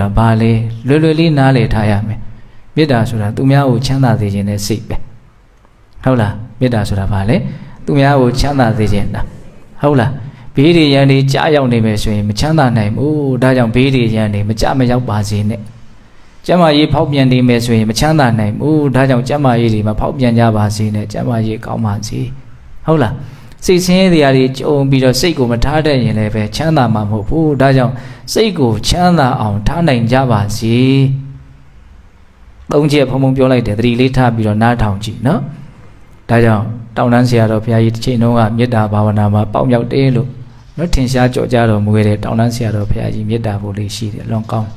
ဒါဘာလဲလွယ်လွယ်လေးနားလည်ထားရမယ်မေတ္တာဆိုတာသူများကိုချမ်းသာစေခြင်းနဲ့စိတ်ပဲဟုတ်လားမေတ္တာဆိုတာဘာလဲသူများကိုချမ်းသာစေခြင်းတာဟုတ်လားဘေးတွေရန်တွေကြာရောက်နေမယ်ဆိုရင်မချမ်းသာနိုင်ဘူးဒါကြောင့်ဘေးတွေရန်တွေမကြမရောက်ပါစေနဲ့ကျမ်းမာရေးဖောက်ပြန်နေမယ်ဆိုရင်မချမ်းသာနိုင်ဘူးဒါကြောင့်ကျမ်းမာရေးတွေမဖောက်ပြန်ကြပါစေနဲ့ကျမ်းမာရေးကောင်းပါစေဟုတ်လား စိတ်ဆင်းရဲတရားတွေကြုံပြီးတော့စိတ်ကိုမထားတတ်ရင်လည်းပဲချမ်းသာမှာမဟုတ်ဘူးဒါကြောင့်စိတ်ကိုချမ်းသာအောင်ထားနိုင်ကြပါစေသုံးချက်ဖုံဖုံပြောလိုက်တယ်သတိလေးထားပြီးတော့နားထောင်ကြည့်နော်ဒါကြောင့်တောင်းတန်းဆရာတော်ဘုရားကြီးတစ်ချိန်လုံးကမေတ္တာဘာဝနာမှာပေါက်မြောက်တယ်လို့နော်ထင်ရှားကြော်ကြတော်မူခဲ့တဲ့တောင်းတန်းဆရာတော်ဘုရားကြီးမေတ္တာပို့လေးရှိတယ်လွန်ကောင်း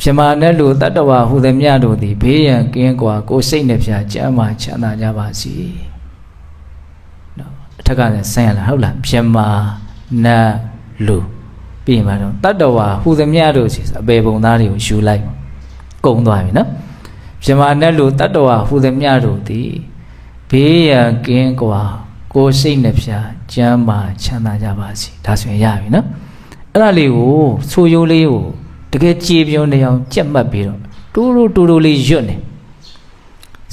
ပြမနဲ့လူတတ္တဝဟုသမျှတို့သည်ဘေးရန်ကင်းကွာကိုယ်စိတ်နဲ့ဖြာကျမ်းမာချမ်းသာကြပါစေနော်အထ က်ကလည်းဆင်းရလားဟုတ်လားပြမနတ်လူပြင်ပါတော့တတ္တဝဟုသမျှတို့စီအပေပုံသားတွေကိုယူလိုက်ပါကုံသွားပြီနော်ပြမနဲ့လူတတ္တဝဟုသမျှတို့သည်ဘေးရန်ကင်းကွာကိုယ်စိတ်နှပြကျမ်းမာချမ်းသာကြပါစေဒါဆိုရင်ရပြီနော်အဲ့ဒါလေးကိုဆိုရိုးလေးကိုတကယ်ကြည်ပြုံးနေအောင်ကြက်မှတ်ပြီးတော့တူတူတူတူလေးရွတ်နေ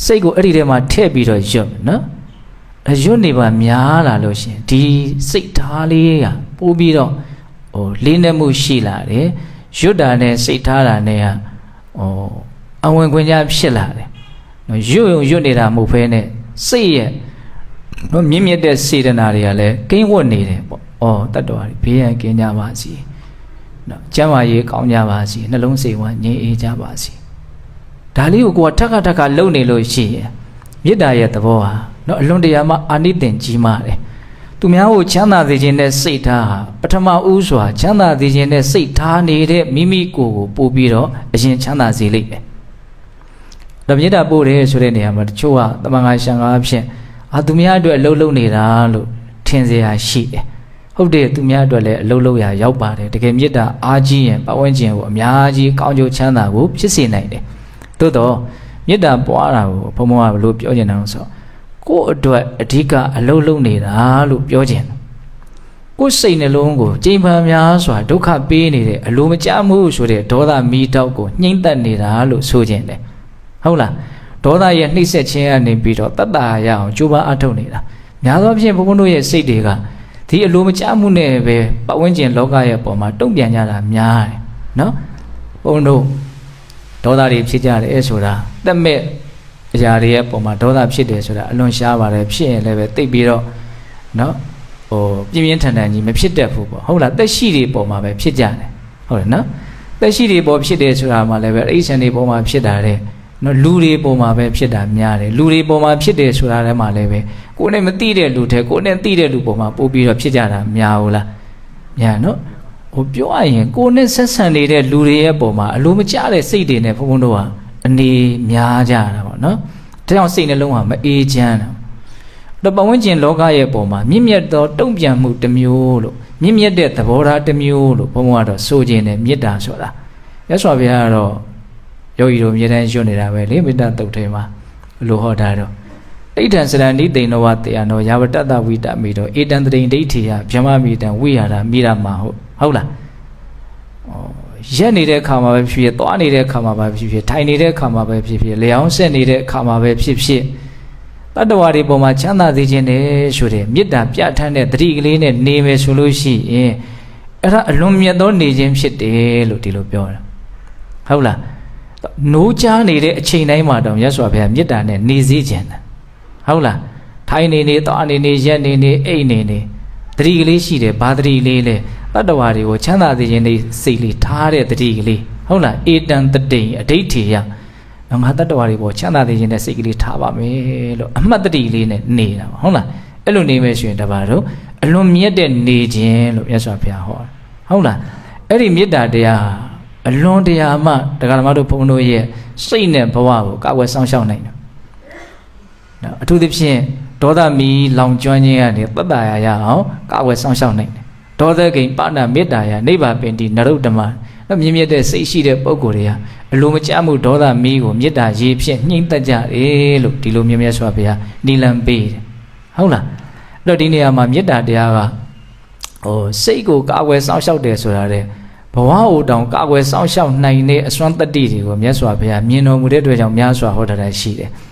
စိတ်ကိုအဲ့ဒီထဲမှာထည့်ပြီးတော့ရွတ်နော်အ ရွတ်နေပါများလာလို့ရှင်ဒီစိတ်ထားလေးကပိုးပြီးတော့ဟိုလေးနဲ့မှုရှိလာတယ်ရွတ်တာနဲ့စိတ်ထားတာနဲ့ကဟိုအဝင်ခွင့်ကြဖြစ်လာတယ်နော်ရွတ်ရုံရွတ်နေတာမဟုတ်ဘဲနဲ့စိတ်ရဲ့နော်မြင့်မြတ်တဲ့စေတနာတွေကလည်းကိန်းဝတ်နေတယ်ပေါ့။အော်တတ်တော်ရီဘေးရန်ကင်းကြပါစေ။နော်ကျမ်းမာရေးကောင်းကြပါစေ။နှလုံးစိတ်ဝမ်းငြိမ်အေးကြပါစေ။ဒါလေးကိုကိုကထက်ခါထက်ခါလုံနေလို့ရှိရင်မေတ္တာရဲ့သဘောဟာ နော်အလွန်တရာမှအာနိသင်ကြီးမားတယ်သူများကိုချမ်းသာစေခြင်းနဲ့စိတ်ထားဟာပထမဦးစွာချမ်းသာစေခြင်းနဲ့စိတ်ထားနေတဲ့မိမိကိုယ်ကိုပို့ပြီးတော့အရင်ချမ်းသာစေလိမ့်မယ်။ဒါမြေတာပို့တယ်ဆိုတဲ့နေရာမှာတချို့ကတမန်ငါရှံကားဖြင့်အာသူများအတွက်အလုပ်လုပ်နေတာလို့ထင်စရာရှိတယ်။ဟုတ်တယ်သူများအတွက်လည်းအလုပ်လုပ်ရာရောက်ပါတယ်။တကယ်မြေတာအားကြီးရင်ပတ်ဝန်းကျင်ကိုအများကြီးကောင်းကျိုးချမ်းသာကိုဖြစ်စေနိုင်တယ်။သို့တော့မြေတာပွားတာကိုဘုံဘုံကဘလို့ပြောနေတာလို့ဆိုတော့ ကိုယ့်အတွက်အဓိကအလုပ်လုပ်နေတာလို့ပြောချင်တယ်ကိုယ်စိတ်နှလုံးကိုကြိမ်ပန်များစွာဒုက္ခပေးနေတဲ့အလိုမကျမှုဆိုတဲ့ဒေါသမီးတောက်ကိုနှိမ့်သက်နေတာလို့ဆိုခြင်းတယ်ဟုတ်လားဒေါသရဲ့နှိမ့်ဆက်ခြင်းကနေပြီးတော့တတ်တာရအောင်ကြိုးပမ်းအထောက်နေတာများသောအားဖြင့်ဘုန်းဘုန်းတို့ရဲ့စိတ်တွေကဒီအလိုမကျမှုနဲ့ပဲပတ်ဝန်းကျင်လောကရဲ့ပုံမှာတုံ့ပြန်ကြတာများတယ်နော်ဘုန်းတို့ဒေါသတွေဖြစ်ကြတယ်ဆိုတာတက်မဲ့ အရာတွေရဲ့ပုံမှာဒေါသဖြစ်တယ်ဆိုတာအလွန်ရှားပါတယ်ဖြစ်ရင်လည်းပဲတိတ်ပြီးတော့နော်ဟိုပြင်းပြင်းထန်ထန်ကြီးမဖြစ်တတ်ဘူးပေါ့ဟုတ်လားတက်ရှိတွေပုံမှာပဲဖြစ်ကြတယ်ဟုတ်တယ်နော်တက်ရှိတွေပေါ်ဖြစ်တယ်ဆိုတာမှလည်းပဲအိဆန်တွေပုံမှာဖြစ်တာတဲ့နော်လူတွေပုံမှာပဲဖြစ်တာများတယ်လူတွေပုံမှာဖြစ်တယ်ဆိုတာလည်းမှလည်းပဲကိုယ်နဲ့မသိတဲ့လူတဲ့ကိုယ်နဲ့သိတဲ့လူပုံမှာပို့ပြီးတော့ဖြစ်ကြတာများဘူးလားများနော်ဟိုပြောရရင်ကိုယ်နဲ့ဆက်ဆံနေတဲ့လူတွေရဲ့ပုံမှာအလိုမကျတဲ့စိတ်တွေနဲ့ဘုံဘုံတို့ဟာ အနေများကြတာပေါ့နော်ဒါကြောင့်စိတ်နှလုံးဟာမအေးချမ်းတာတော့ပဝန်းကျင်လောကရဲ့ပုံမှာမြင့်မြတ်သောတုံ့ပြန်မှုတစ်မျိုးလို့မြင့်မြတ်တဲ့သဘောထားတစ်မျိုးလို့ဘုံဘုံကတော့ဆိုခြင်းနဲ့မေတ္တာဆိုတာရသော်ဘုရားကတော့ယောဂီတို့အမြဲတမ်းရွတ်နေတာပဲလေမေတ္တာတုတ်ထဲမှာဘလို့ဟောတာတော့ဣဋ္ဌံစရဏိတိန်နောဝတေယနောယာဝတ္တဝိတမိတောဧတံတရိန်ဒိဋ္ဌိယဗြဟ္မမိတံဝိဟာရမိရမဟုတ်ဟုတ်လားဩ ရက်နေတဲ့အခါမှာပဲဖြစ်ဖြစ်သွားနေတဲ့အခါမှာပဲဖြစ်ဖြစ်ထိုင်နေတဲ့အခါမှာပဲဖြစ်ဖြစ်လျောင်းဆက်နေတဲ့အခါမှာပဲဖြစ်ဖြစ်တတ္တဝါတွေပေါ်မှာချမ်းသာစေခြင်းနဲ့ဆိုတဲ့မေတ္တာပြဋ္ဌာန်းတဲ့တတိကလေးနဲ့နေမယ်ဆိုလို့ရှိရင်အဲ့ဒါအလွန်မြတ်သောနေခြင်းဖြစ်တယ်လို့ဒီလိုပြောတာဟုတ်လားနိုးချားနေတဲ့အချိန်တိုင်းမှာတော့မြတ်စွာဘုရားမေတ္တာနဲ့နေစေခြင်းတယ်ဟုတ်လားထိုင်နေနေသွားနေနေရက်နေနေအိတ်နေနေ တတိကလေးရှိတယ်ဘာတတိလေးလဲတတ္တဝါတွေကိုချမ်းသာစေခြင်းလေးစိတ်လေးထားတဲ့တတိကလေးဟုတ်လားအေတံတတိအဋိဋ္ဌိယငါတတ္တဝါတွေပေါ်ချမ်းသာစေခြင်းနဲ့စိတ်ကလေးထားပါမယ်လို့အမှတ်တတိလေးနဲ့နေတာပါဟုတ်လားအဲ့လိုနေမယ်ဆိုရင်တပါတော့အလွန်မြတ်တဲ့နေခြင်းလို့မြတ်စွာဘုရားဟောဟုတ်လားအဲ့ဒီမေတ္တာတရားအလွန်တရာမှတရားဓမ္မတို့ဘုန်းတို့ရဲ့စိတ်နဲ့ဘဝကိုကာဝယ်ဆောင်ရှောက်နိုင်တယ်နော်အထူးသဖြင့် ဒေါသမီလောင်ကျွမ်းခြင်းကနေတတ္တရာရအောင်ကာဝယ်ဆောင်ရှောက်နိုင်တယ်ဒေါသကိန်ပါဏမေတ္တာယနိဗ္ဗာပင်တိနရုဒ္ဓမမြင့်မြတ်တဲ့စိတ်ရှိတဲ့ပုဂ္ဂိုလ်တွေဟာအလိုမကျမှုဒေါသမီးကိုမေတ္တာရေးဖြင့်ညှိမ့်သက်ကြတယ်လို့ဒီလိုမြတ်မြတ်စွာဘုရားနိလံပေးတယ်ဟုတ်လားအဲ့တော့ဒီနေရာမှာမေတ္တာတရားကဟိုစိတ်ကိုကာဝယ်ဆောင်ရှောက်တယ်ဆိုတာတဲ့ဘဘဝအိုတောင်ကာကွယ်စောင့်ရှောက်နိုင်တဲ့အစွမ်းတတ္တိတွေကိုမြတ်စွာဘုရားမြင်တော်မူတဲ့အတွက်ကြောင့်များစွာဟောထားတာရှိတယ်။